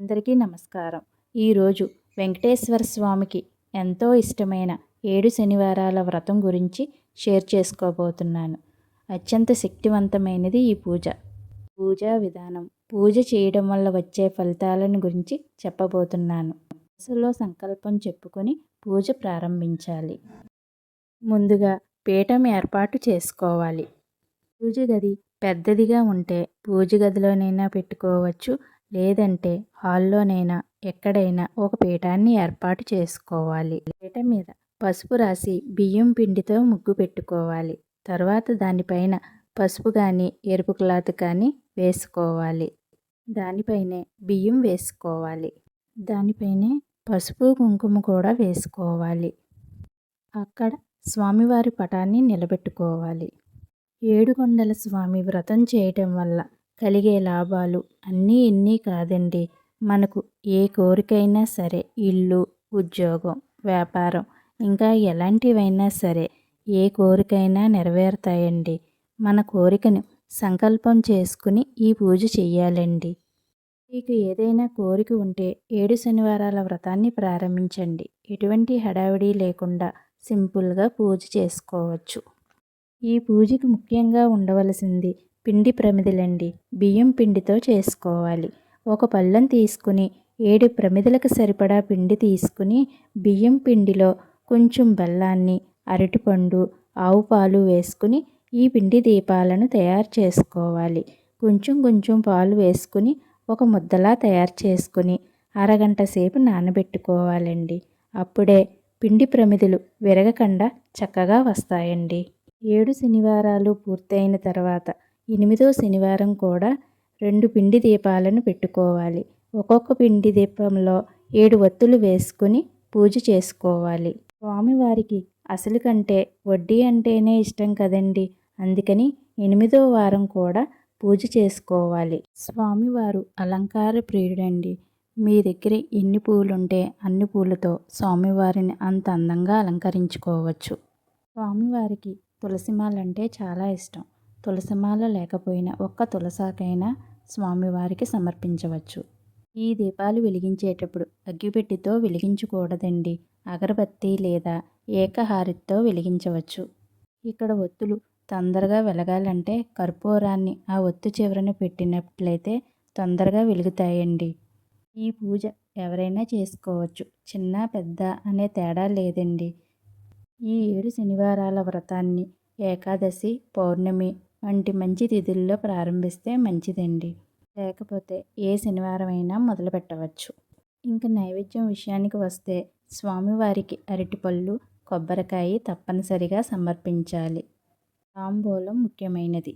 అందరికీ నమస్కారం. ఈరోజు వెంకటేశ్వర స్వామికి ఎంతో ఇష్టమైన ఏడు శనివారాల వ్రతం గురించి షేర్ చేసుకోబోతున్నాను. అత్యంత శక్తివంతమైనది ఈ పూజ. పూజా విధానం. పూజ చేయడం వల్ల వచ్చే ఫలితాలను గురించి చెప్పబోతున్నాను. మనసులో సంకల్పం చెప్పుకొని పూజ ప్రారంభించాలి. ముందుగా పీఠం ఏర్పాటు చేసుకోవాలి. పూజ గది పెద్దదిగా ఉంటే పూజ గదిలోనైనా పెట్టుకోవచ్చు. లేదంటే హాల్లోనైనా ఎక్కడైనా ఒక పీఠాన్ని ఏర్పాటు చేసుకోవాలి. పీట మీద పసుపు రాసి బియ్యం పిండితో ముగ్గు పెట్టుకోవాలి. తర్వాత దానిపైన పసుపు కానీ ఎరుపు క్లాత్ కానీ వేసుకోవాలి. దానిపైనే బియ్యం వేసుకోవాలి. దానిపైనే పసుపు కుంకుమ కూడా వేసుకోవాలి. అక్కడ స్వామివారి పటాన్ని నిలబెట్టుకోవాలి. ఏడుకొండల స్వామి వ్రతం చేయటం వల్ల కలిగే లాభాలు అన్నీ ఇన్ని కాదండి. మనకు ఏ కోరికైనా సరే ఇల్లు ఉద్యోగం వ్యాపారం ఇంకా ఎలాంటివైనా సరే ఏ కోరికైనా నెరవేరుతాయండి. మన కోరికను సంకల్పం చేసుకుని ఈ పూజ చెయ్యాలండి. మీకు ఏదైనా కోరిక ఉంటే ఏడు శనివారాల వ్రతాన్ని ప్రారంభించండి. ఎటువంటి హడావిడి లేకుండా సింపుల్గా పూజ చేసుకోవచ్చు. ఈ పూజకి ముఖ్యంగా ఉండవలసింది పిండి ప్రమిదలండి. బియ్యం పిండితో చేసుకోవాలి. ఒక పళ్ళెం తీసుకుని ఏడు ప్రమిదలకు సరిపడా పిండి తీసుకుని బియ్యం పిండిలో కొంచెం బెల్లాన్ని అరటిపండు ఆవు పాలు వేసుకుని ఈ పిండి దీపాలను తయారు చేసుకోవాలి. కొంచెం కొంచెం పాలు వేసుకుని ఒక ముద్దలా తయారు చేసుకుని అరగంట సేపు నానబెట్టుకోవాలండి. అప్పుడే పిండి ప్రమిదలు విరగకుండా చక్కగా వస్తాయండి. ఏడు శనివారాలు పూర్తయిన తర్వాత ఎనిమిదో శనివారం కూడా రెండు పిండి దీపాలను పెట్టుకోవాలి. ఒక్కొక్క పిండి దీపంలో ఏడు ఒత్తులు వేసుకుని పూజ చేసుకోవాలి. స్వామివారికి అసలు కంటే వడ్డీ అంటేనే ఇష్టం కదండి. అందుకని ఎనిమిదో వారం కూడా పూజ చేసుకోవాలి. స్వామివారు అలంకార ప్రియుడండి. మీ దగ్గర ఎన్ని పూలు ఉంటే అన్ని పూలతో స్వామివారిని అంత అందంగా అలంకరించుకోవచ్చు. స్వామివారికి తులసిమాలంటే చాలా ఇష్టం. తులసిమాల లేకపోయినా ఒక్క తులసాకైనా స్వామివారికి సమర్పించవచ్చు. ఈ దీపాలు వెలిగించేటప్పుడు అగ్గిపెట్టితో వెలిగించకూడదండి. అగరబత్తి లేదా ఏకహారితో వెలిగించవచ్చు. ఇక్కడ ఒత్తులు తొందరగా వెలగాలంటే కర్పూరాన్ని ఆ ఒత్తు చివరన పెట్టినట్లయితే తొందరగా వెలుగుతాయండి. ఈ పూజ ఎవరైనా చేసుకోవచ్చు. చిన్న పెద్ద అనే తేడా లేదండి. ఈ ఏడు శనివారాల వ్రతాన్ని ఏకాదశి పౌర్ణమి వంటి మంచి తిథుల్లో ప్రారంభిస్తే మంచిదండి. లేకపోతే ఏ శనివారం అయినా మొదలు పెట్టవచ్చు. ఇంకా నైవేద్యం విషయానికి వస్తే స్వామివారికి అరటిపళ్ళు కొబ్బరికాయ తప్పనిసరిగా సమర్పించాలి. తాంబూలం ముఖ్యమైనది.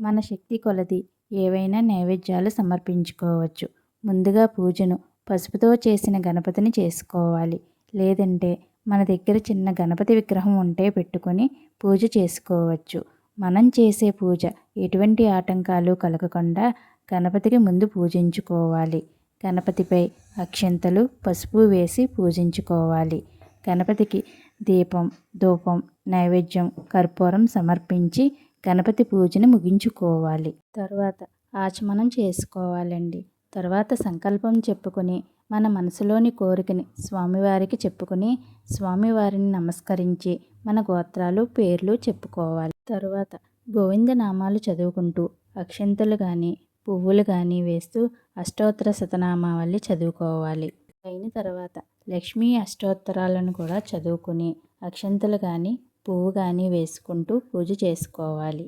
మన శక్తి కొలది ఏవైనా నైవేద్యాలు సమర్పించుకోవచ్చు. ముందుగా పూజను పసుపుతో చేసిన గణపతిని చేసుకోవాలి. లేదంటే మన దగ్గర చిన్న గణపతి విగ్రహం ఉంటే పెట్టుకొని పూజ చేసుకోవచ్చు. మనం చేసే పూజ ఎటువంటి ఆటంకాలు కలగకుండా గణపతికి ముందు పూజించుకోవాలి. గణపతిపై అక్షంతలు పసుపు వేసి పూజించుకోవాలి. గణపతికి దీపం ధూపం నైవేద్యం కర్పూరం సమర్పించి గణపతి పూజను ముగించుకోవాలి. తర్వాత ఆచమనం చేసుకోవాలండి. తర్వాత సంకల్పం చెప్పుకొని మన మనసులోని కోరికని స్వామివారికి చెప్పుకొని స్వామివారిని నమస్కరించి మన గోత్రాలు పేర్లు చెప్పుకోవాలి. తరువాత గోవిందనామాలు చదువుకుంటూ అక్షంతలు కానీ పువ్వులు కానీ వేస్తూ అష్టోత్తర శతనామావళి చదువుకోవాలి. అయిన తర్వాత లక్ష్మీ అష్టోత్తరాలను కూడా చదువుకుని అక్షంతలు కానీ పువ్వు కానీ వేసుకుంటూ పూజ చేసుకోవాలి.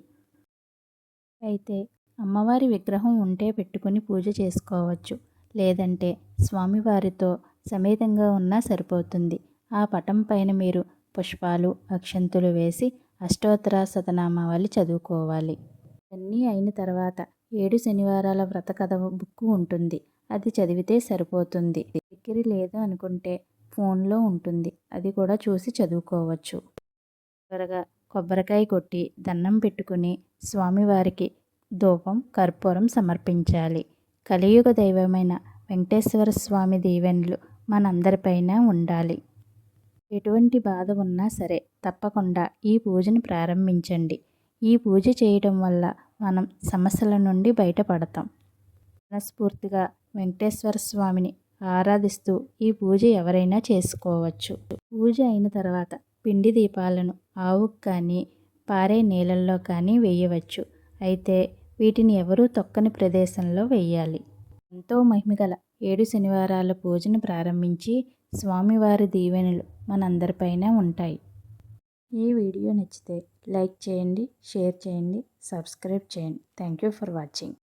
అయితే అమ్మవారి విగ్రహం ఉంటే పెట్టుకుని పూజ చేసుకోవచ్చు. లేదంటే స్వామివారితో సమేతంగా ఉన్నా సరిపోతుంది. ఆ పటం పైన మీరు పుష్పాలు అక్షంతులు వేసి అష్టోత్తర శతనామావళి చదువుకోవాలి. అన్నీ అయిన తర్వాత ఏడు శనివారాల వ్రత కథ బుక్ ఉంటుంది. అది చదివితే సరిపోతుంది. దగ్గర లేదు అనుకుంటే ఫోన్లో ఉంటుంది. అది కూడా చూసి చదువుకోవచ్చు. త్వరగా కొబ్బరికాయ కొట్టి దండం పెట్టుకుని స్వామివారికి ధూపం కర్పూరం సమర్పించాలి. కలియుగ దైవమైన వెంకటేశ్వర స్వామి దీవెనలు మనందరిపైన ఉండాలి. ఎటువంటి బాధ ఉన్నా సరే తప్పకుండా ఈ పూజను ప్రారంభించండి. ఈ పూజ చేయడం వల్ల మనం సమస్యల నుండి బయటపడతాం. మనస్ఫూర్తిగా వెంకటేశ్వర స్వామిని ఆరాధిస్తూ ఈ పూజ ఎవరైనా చేసుకోవచ్చు. పూజ అయిన తర్వాత పిండి దీపాలను ఆవుకు కానీ పారే నీళ్ళల్లో కానీ వేయవచ్చు. అయితే వీటిని ఎవరూ తొక్కని ప్రదేశంలో వేయాలి. ఎంతో మహిమగల ఏడు శనివారాల పూజను ప్రారంభించి స్వామివారి దీవెనలు మనందరిపైన ఉంటాయి. ఈ వీడియో నచ్చితే లైక్ చేయండి షేర్ చేయండి సబ్స్క్రైబ్ చేయండి. Thank you for watching.